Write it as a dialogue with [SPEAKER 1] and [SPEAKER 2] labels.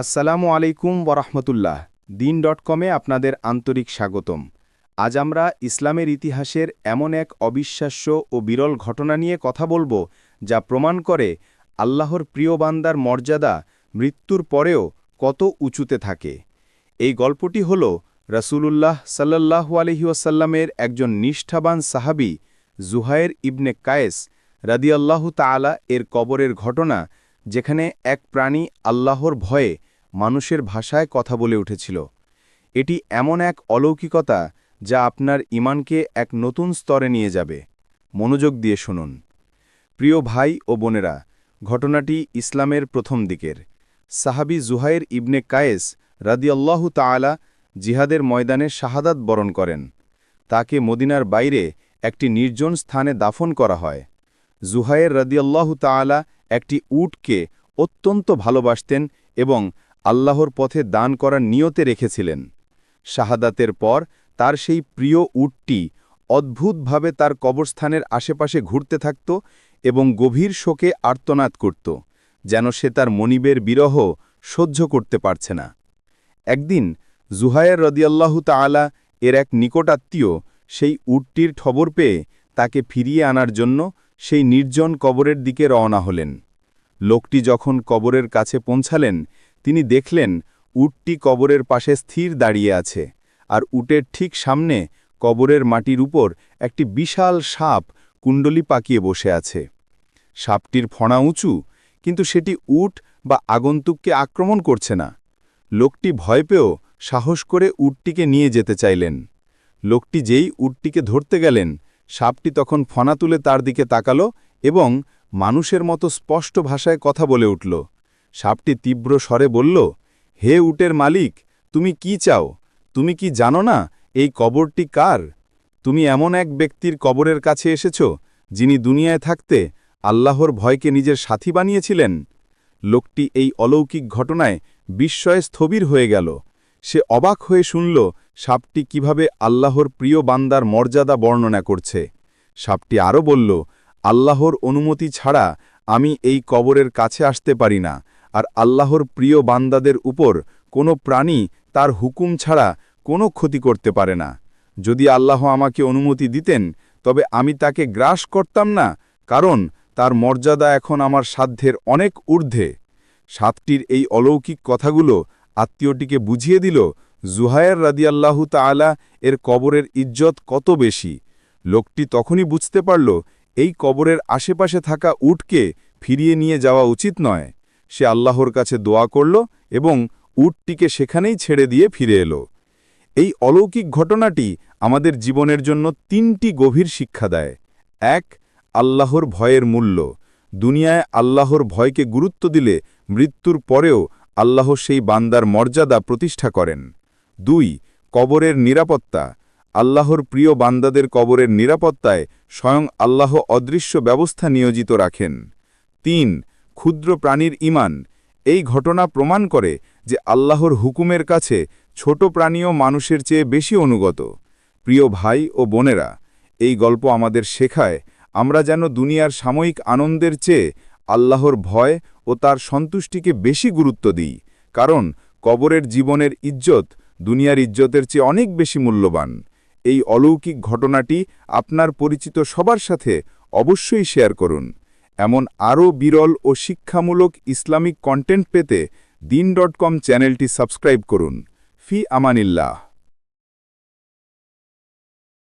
[SPEAKER 1] আসসালামু আলাইকুম ওরহমতুল্লাহ দিন ডট কমে আপনাদের আন্তরিক স্বাগতম। আজ আমরা ইসলামের ইতিহাসের এমন এক অবিশ্বাস্য ও বিরল ঘটনা নিয়ে কথা বলব, যা প্রমাণ করে আল্লাহর প্রিয় বান্দার মর্যাদা মৃত্যুর পরেও কত উঁচুতে থাকে। এই গল্পটি হল রসুলুল্লাহ সাল্লাহু আলহিউসাল্লামের একজন নিষ্ঠাবান সাহাবি জুহায়ের ইবনে কায়েস রাদিয়াল্লাহু তাআলা এর কবরের ঘটনা, যেখানে এক প্রাণী আল্লাহর ভয়ে মানুষের ভাষায় কথা বলে উঠেছিল। এটি এমন এক অলৌকিকতা যা আপনার ইমানকে এক নতুন স্তরে নিয়ে যাবে। মনোযোগ দিয়ে শুনুন। প্রিয় ভাই ও বোনেরা, ঘটনাটি ইসলামের প্রথম দিকের। সাহাবি জুহাইর ইবনে কায়েস রাদিয়াল্লাহু তাআলা জিহাদের ময়দানে শাহাদাত বরণ করেন। তাকে মদিনার বাইরে একটি নির্জন স্থানে দাফন করা হয়। জুহায়ের রাদিয়াল্লাহু তাআলা একটি উটকে অত্যন্ত ভালোবাসতেন এবং আল্লাহর পথে দান করার নিয়তে রেখেছিলেন। শাহাদাতের পর তার সেই প্রিয় উটটি অদ্ভুতভাবে তার কবরস্থানের আশেপাশে ঘুরতে থাকত এবং গভীর শোকে আর্তনাদ করত, যেন সে তার মনিবের বিরহ সহ্য করতে পারছে না। একদিন জুহায়ের রদিয়াল্লাহু তাআলা এর এক নিকটাত্মীয় সেই উটটির খবর পেয়ে তাকে ফিরিয়ে আনার জন্য সেই নির্জন কবরের দিকে রওনা হলেন। লোকটি যখন কবরের কাছে পৌঁছালেন তিনি দেখলেন, উটটি কবরের পাশে স্থির দাঁড়িয়ে আছে, আর উটের ঠিক সামনে কবরের মাটির উপর একটি বিশাল সাপ কুণ্ডলি পাকিয়ে বসে আছে। সাপটির ফণা উঁচু, কিন্তু সেটি উট বা আগন্তুককে আক্রমণ করছে না। লোকটি ভয় পেয়েও সাহস করে উটটিকে নিয়ে যেতে চাইলেন। লোকটি যেই উটটিকে ধরতে গেলেন, সাপটি তখন ফণা তুলে তার দিকে তাকালো এবং মানুষের মতো স্পষ্ট ভাষায় কথা বলে উঠল। সাপটি তীব্র স্বরে বলল, হে উটের মালিক, তুমি কি চাও? তুমি কি জানো না এই কবরটি কার? তুমি এমন এক ব্যক্তির কবরের কাছে এসেছ, যিনি দুনিয়ায় থাকতে আল্লাহর ভয়কে নিজের সাথী বানিয়েছিলেন? লোকটি এই অলৌকিক ঘটনায় বিস্ময়ে স্থবির হয়ে গেল। সে অবাক হয়ে শুনল, সাপটি কীভাবে আল্লাহর প্রিয় বান্দার মর্যাদা বর্ণনা করছে। সাপটি আরও বলল, আল্লাহর অনুমতি ছাড়া আমি এই কবরের কাছে আসতে পারি না। আর আল্লাহর প্রিয় বান্দাদের উপর কোনো প্রাণী তার হুকুম ছাড়া কোনো ক্ষতি করতে পারে না। যদি আল্লাহ আমাকে অনুমতি দিতেন, তবে আমি তাকে গ্রাস করতাম না, কারণ তার মর্যাদা এখন আমার সাধ্যের অনেক ঊর্ধ্বে। সাতটির এই অলৌকিক কথাগুলো আত্মীয়টিকে বুঝিয়ে দিল, জুহায়ের রাদিয়াল্লাহু তাআলা এর কবরের ইজ্জত কত বেশি। লোকটি তখনই বুঝতে পারল, এই কবরের আশেপাশে থাকা উটকে ফিরিয়ে নিয়ে যাওয়া উচিত নয়। সে আল্লাহর কাছে দোয়া করল এবং উটটিকে সেখানেই ছেড়ে দিয়ে ফিরে এলো। এই অলৌকিক ঘটনাটি আমাদের জীবনের জন্য তিনটি গভীর শিক্ষা দেয়। এক, আল্লাহর ভয়ের মূল্য। দুনিয়ায় আল্লাহর ভয়কে গুরুত্ব দিলে মৃত্যুর পরেও আল্লাহ সেই বান্দার মর্যাদা প্রতিষ্ঠা করেন। দুই, কবরের নিরাপত্তা। আল্লাহর প্রিয় বান্দাদের কবরের নিরাপত্তায় স্বয়ং আল্লাহ অদৃশ্য ব্যবস্থা নিয়োজিত রাখেন। তিন ক্ষুদ্র প্রাণীর ইমান এই ঘটনা প্রমাণ করে যে আল্লাহর হুকুমের কাছে ছোট প্রাণীও মানুষের চেয়ে বেশি অনুগত। প্রিয় ভাই ও বোনেরা, এই গল্প আমাদের শেখায় আমরা যেন দুনিয়ার সাময়িক আনন্দের চেয়ে আল্লাহর ভয় ও তার সন্তুষ্টিকে বেশি গুরুত্ব দিই। কারণ কবরের জীবনের ইজ্জত দুনিয়ার ইজ্জতের চেয়ে অনেক বেশি মূল্যবান। এই অলৌকিক ঘটনাটি আপনার পরিচিত সবার সাথে অবশ্যই শেয়ার করুন। এমন আরও বিরল ও শিক্ষামূলক ইসলামিক কন্টেন্ট পেতে দিন ডট কম চ্যানেলটি সাবস্ক্রাইব করুন। ফি আমানিল্লাহ।